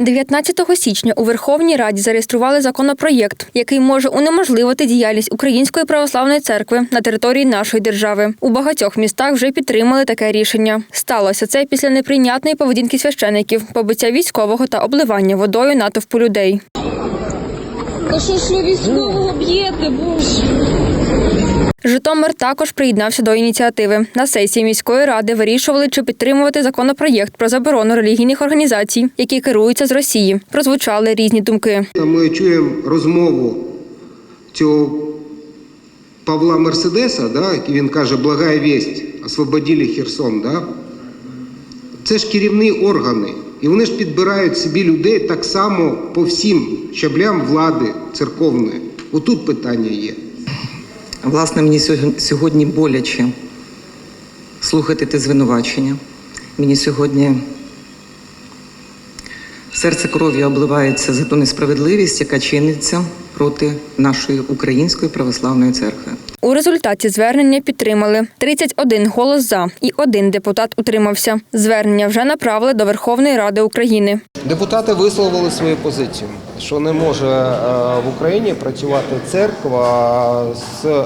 19 січня у Верховній Раді зареєстрували законопроєкт, який може унеможливити діяльність Української православної церкви на території нашої держави. У багатьох містах вже підтримали таке рішення. Сталося це після неприйнятної поведінки священиків, побиття військового та обливання водою натовпу людей. Та що ж ви військового б'єте, боже? Житомир також приєднався до ініціативи. На сесії міської ради вирішували, чи підтримувати законопроєкт про заборону релігійних організацій, які керуються з Росії. Прозвучали різні думки. Ми чуємо розмову цього Павла Мерседеса, да, він каже, благая весть, освободили Херсон. Да? Це ж керівні органи. І вони ж підбирають собі людей так само по всім щаблям влади церковної. Отут питання є. Власне, мені сьогодні- боляче слухати те звинувачення. Мені сьогодні серце кров'ю обливається за ту несправедливість, яка чиниться проти нашої української православної церкви. У результаті звернення підтримали 31 голос за і один депутат утримався. Звернення вже направили до Верховної Ради України. Депутати висловили свою позицію, що не може е, в Україні працювати церква з е,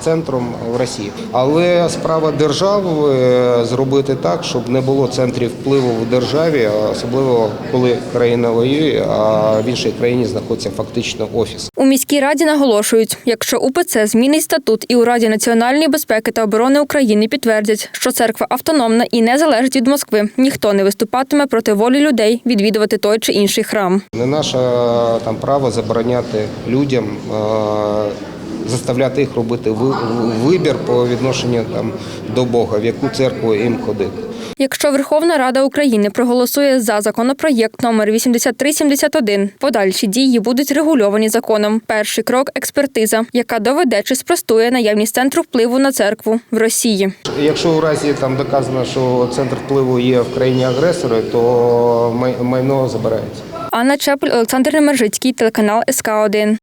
центром в Росії. Але справа держави е, зробити так, щоб не було центрів впливу в державі, особливо коли країна воює, а в іншій країні знаходиться фактично офіс. У міській раді наголошують, якщо УПЦ змінить статут і у Раді національної безпеки та оборони України підтвердять, що церква автономна і не залежить від Москви, ніхто не виступатиме проти волі людей відвідувати той чи інший храм. Не наше е, там право забороняти людям. Заставляти їх робити вибір по відношенню там до Бога, в яку церкву їм ходити. Якщо Верховна Рада України проголосує за законопроєкт номер 8371, подальші дії будуть регульовані законом. Перший крок експертиза, яка доведе чи спростує наявність центру впливу на церкву в Росії. Якщо у разі там доказано, що центр впливу є в країні агресори, то майно забирається. Анна Чепель, Олександр Немержицький, телеканал СК 1